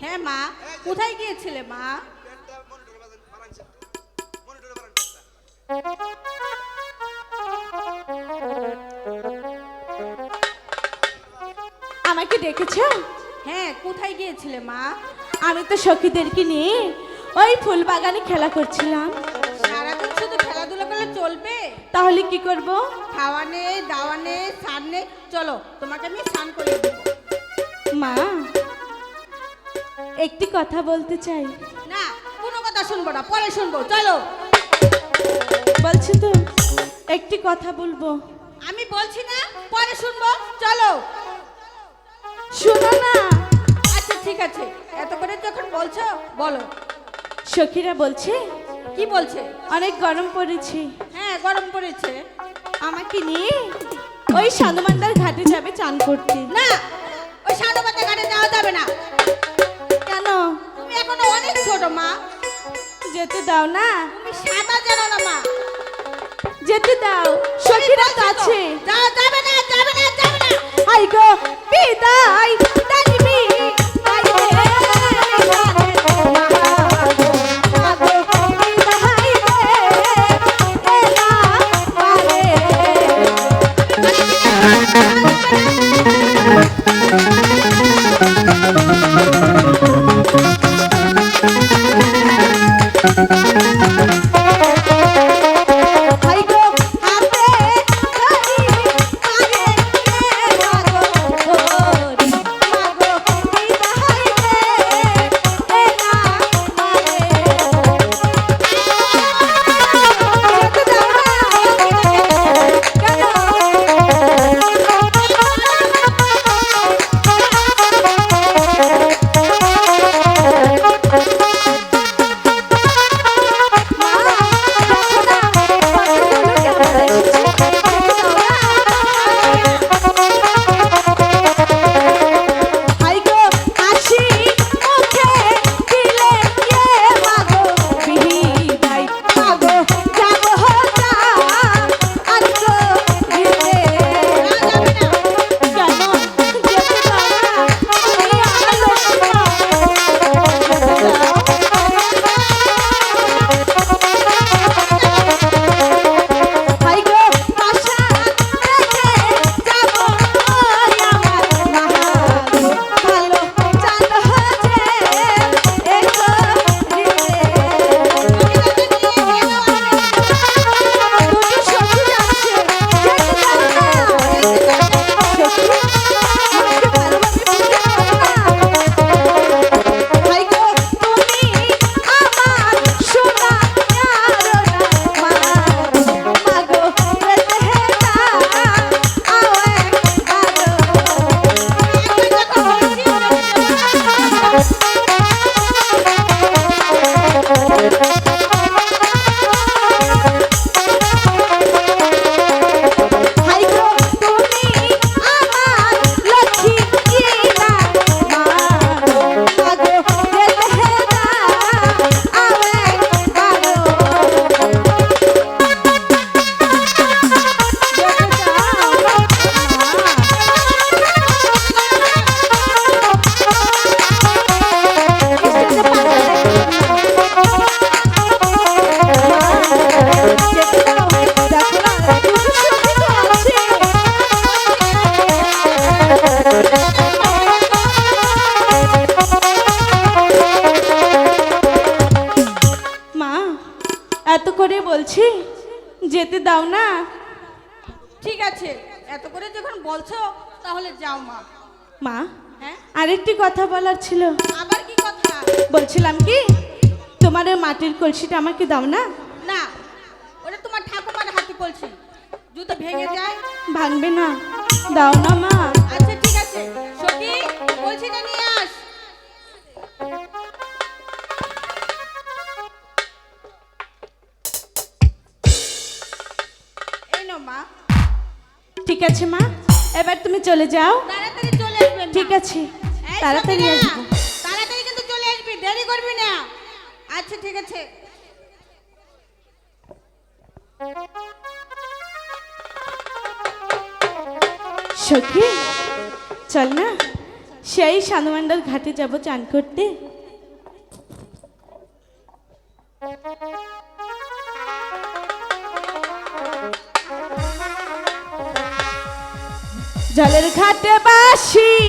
গিয়েছিলে মা। কোথায় গিয়েছিলে মা। আমাকে ডেকেছ? হ্যাঁ কোথায় গিয়েছিলে মা? আমি তো সখীদেরকে নিয়ে ওই ফুল বাগানে খেলা করছিলাম। সারাদিন শুধু খেলাধুলা করলে চলবে। তাহলে কি করব? খাওয়া নেই দাওয়া নেই নেই চলো তোমাকে আমি স্নান করে দেবো। মা একটি কথা বলতে চাই। না কোনো কথা শুনব না পরে শুনব চলো। বলছি তো একটি কথা বলব। আমি বলছি না পরে শুনব চলো। শোনো না। আচ্ছা ঠিক আছে এত করে যখন বলছো বলো। সখীরা বলছে কি বলছে? অনেক গরম পড়েছে। হ্যাঁ গরম পড়েছে। আমাকে নিয়ে ওই সানুমান্দার ঘাটে যাবে চান করতে। না ওই সানুপাতে ঘাটে যাওয়া যাবে না। এখনও অনেক ছোট মা। যেতে দাও না। তুমি সাঁতার জানো না মা। যেতে দাও। সখীরা কাছে। যাবে না যাবে না যাবে না। আই গো বিদায়। যেতে দাও না। ঠিক আছে এত করে যখন বলছো তাহলে যাও মা। মা হ্যাঁ? আরেকটি কথা বলার ছিল। আবার কি কথা? বলছিলাম কি তোমার ওই মাটির কলসিটা আমাকে দাও না। না ওটা তোমার ঠাকুমার হাতে কলসি। জুতো ভেঙে যায়। ভাঙবে না। দাও না মা। চলে যাও। তাড়াতাড়ি চলে আসবেন ঠিক আছে তাড়াতাড়ি আসব। তাড়াতাড়ি কিন্তু চলে আসবি দেরি করবি না। আচ্ছা ঠিক আছে। সখী চল না। সেই সানুমান্ডার ঘাটে যাব চান করতে। জলের ঘাটে বাসি।